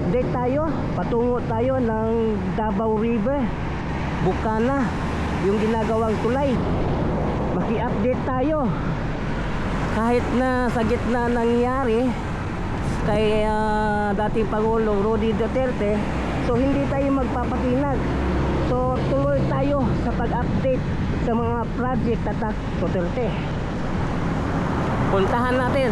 update tayo. Patungo tayo ng Davao River. Bukana. Yung ginagawang tulay. Maki-update tayo. Kahit na sa gitna nangyari kay ah, dating Pangulong Rodi Duterte, so hindi tayo magpapatinag. So tuloy tayo sa pag-update sa mga project at Duterte. Puntahan natin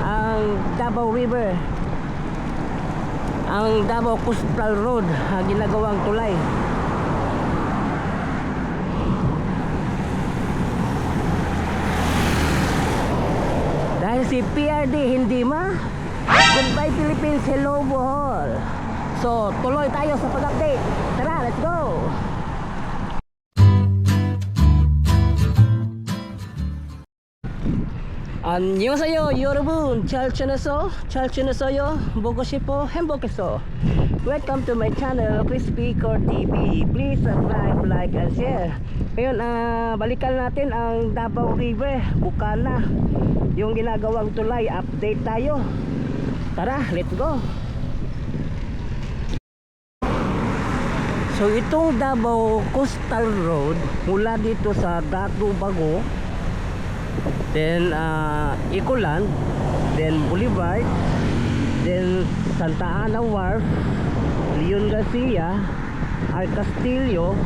ang Davao River ang Davao Coastal Road ang ginagawang tulay. Dahil si PRD hindi ma goodbye Philippines hello Bohol. So tuloy tayo sa pag-update. Tara let's go 안녕하세요 여러분 잘 지냈어? 잘 지냈어요? 보고 싶어? 행복했어? Welcome to my channel Crispy Core TV Please subscribe, like, and share Ngayon, ah, balikan natin ang Davao River Bukana Yung ginagawang tulay, update tayo Tara, let's go So itong Davao Coastal Road Mula dito sa Datu Bago then uh, Ecoland then Boulevard then Santa Ana Wharf Leon Garcia Al Castillo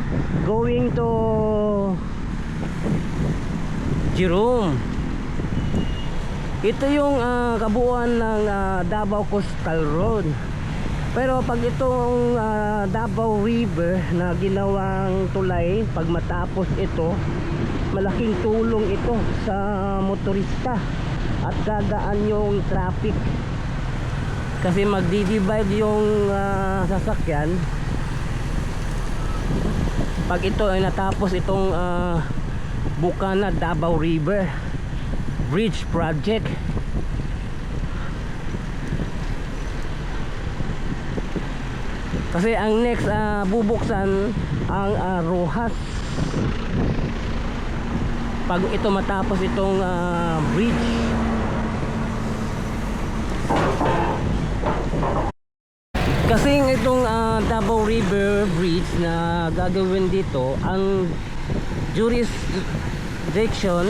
going to Jerome. Ito yung ah, kabuuan ng ah, Davao Coastal Road. Pero pag itong ah, Davao River na ginawang tulay pag matapos ito malaking tulong ito sa motorista at gagaan yung traffic. Kasi magdi-divide yung ah, sasakyan. Pag ito ay natapos itong ah, Bukana Davao River Bridge Project. Kasi ang next ah, bubuksan ang ah, Rojas pag ito matapos itong ah, bridge. Kasi itong ah, Davao River Bridge na gagawin dito ang jurisdiction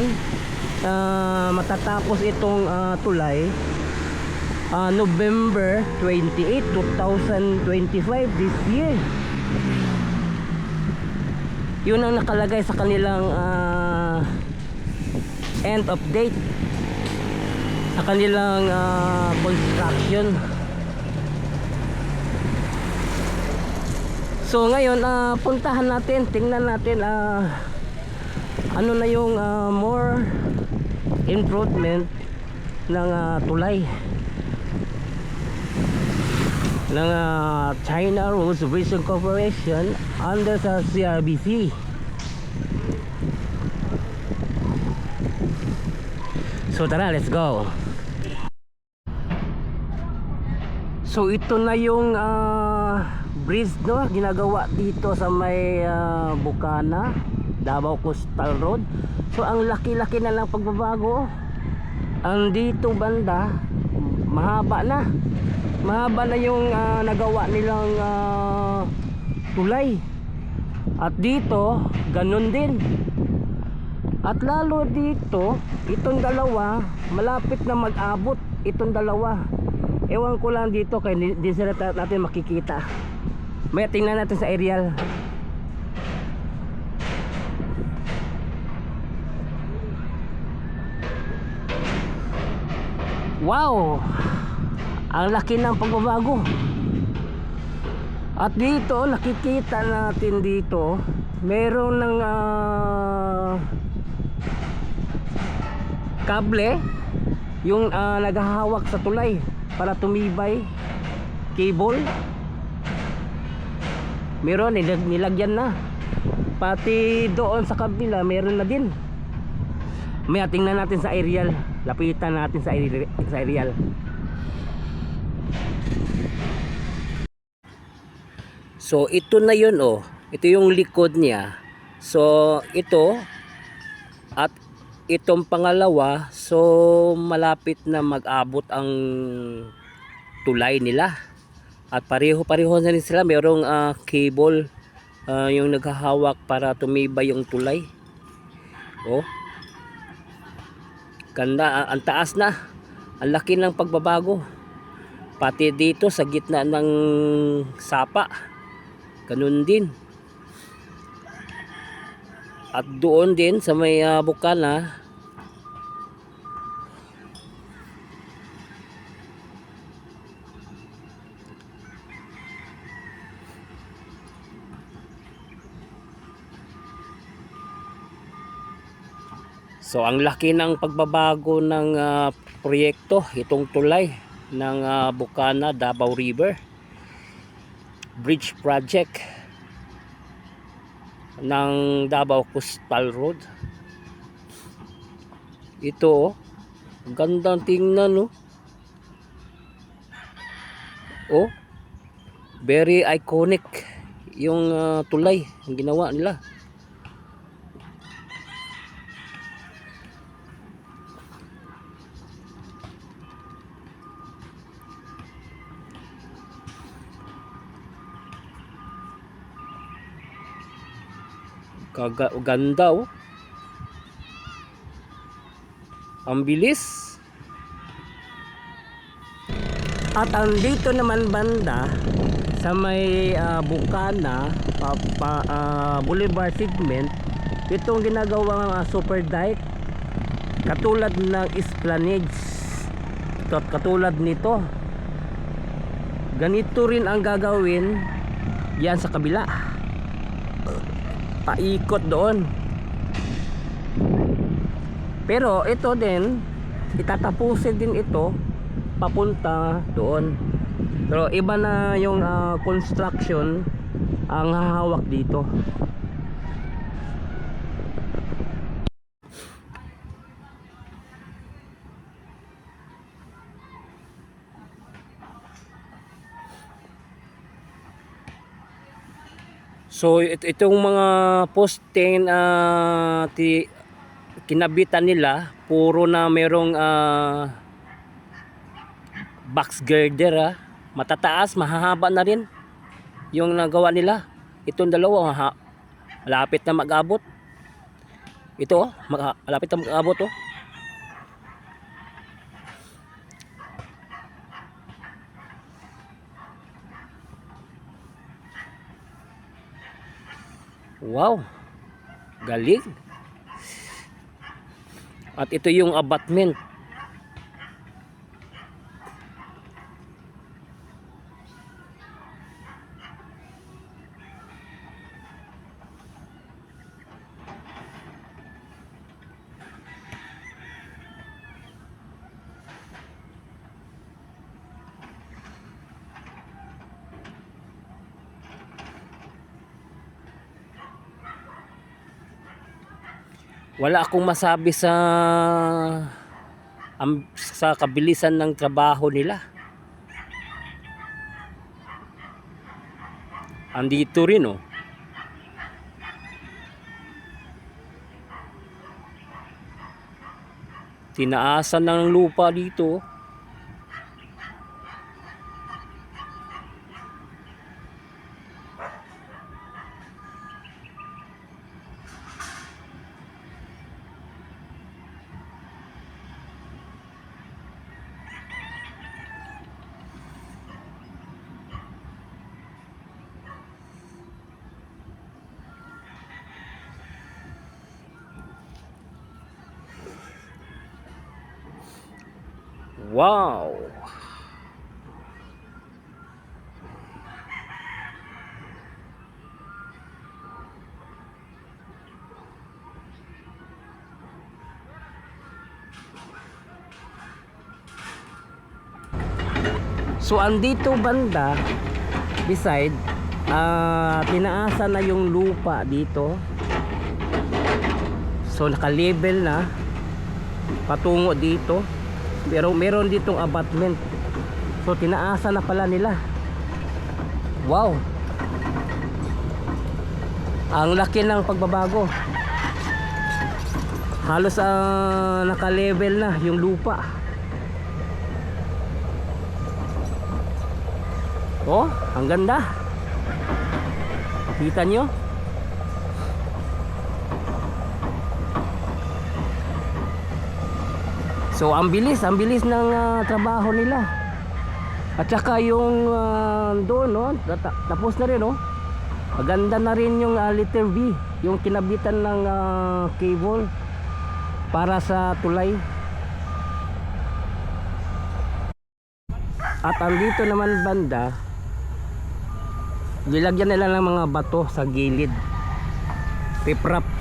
ah, matatapos itong ah, tulay ah, November 28, 2025 this year. Yun ang nakalagay sa kanilang end of date sa kanilang ah, construction. So ngayon ah, puntahan natin tingnan natin ah, ano na yung ah, more improvement ng ah, tulay ng ah, China Roads Vision Corporation under sa CRBC So tara, let's go. So ito na yung ah, bridge no, ginagawa dito sa may ah, Bukana, Davao Coastal Road. So ang laki-laki na lang pagbabago. Ang dito banda mahaba na. Mahaba na yung ah, nagawa nilang ah, tulay. At dito, ganun din. At lalo dito, itong dalawa, malapit na mag-abot itong dalawa. Ewan ko lang dito kay di, sila natin makikita. May tingnan natin sa aerial. Wow! Ang laki ng pagbabago. At dito, nakikita natin dito, meron ng ah, kable yung ah, naghahawak sa tulay para tumibay. Cable. Meron nilag nilagyan na. Pati doon sa kabila meron na din. May tingnan natin sa aerial. Lapitan natin sa aerial, sa aerial. so ito na yun oh. Ito yung likod niya. So ito at itong pangalawa so malapit na mag-abot ang tulay nila At pareho-pareho na rin sila. Merong ah, cable ah, yung naghahawak para tumibay yung tulay. Oh. Ganda. ah, ang taas na. Ang laki ng pagbabago. Pati dito sa gitna ng sapa. Ganun din. At doon din sa may ah, bukana, So ang laki ng pagbabago ng ah, proyekto, itong tulay ng ah, Bukana Davao River Bridge Project ng Davao Coastal Road. Ito oh, ang gandang tingnan no. Oh, very iconic yung ah, tulay ang ginawa nila. Kaga ganda oh. Ang bilis. At ang dito naman banda sa may ah, Bukana pa, pa, ah, Boulevard segment itong ginagawang uh, super dike katulad ng Esplanades Kat- katulad nito ganito rin ang gagawin yan sa kabila paikot doon. Pero ito din itatapusin din ito papunta doon. Pero iba na yung ah, construction ang hahawak dito So it, itong mga poste na ti, kinabitan nila puro na merong ah, box girder ah. matataas mahahaba na rin yung nagawa nila itong dalawa ha, malapit na mag-abot ito oh, malapit na mag-abot oh. Wow. Galing. At ito yung abutment. Wala akong masabi sa am, sa kabilisan ng trabaho nila. Andito rin oh. Tinaasan ng lupa dito. Wow. So andito banda beside ah tinaasa na yung lupa dito. So naka-level na patungo dito. Pero meron ditong abutment. So tinaasa na pala nila. Wow. Ang laki ng pagbabago. Halos ah, naka-level na yung lupa. Oh, ang ganda. Kita nyo? So, ang bilis, ang bilis ng ah, trabaho nila. At saka yung ah, doon, no? tapos na rin, no? Maganda na rin yung ah, letter B, yung kinabitan ng ah, cable para sa tulay. At andito naman banda, nilagyan nila ng mga bato sa gilid. Piprap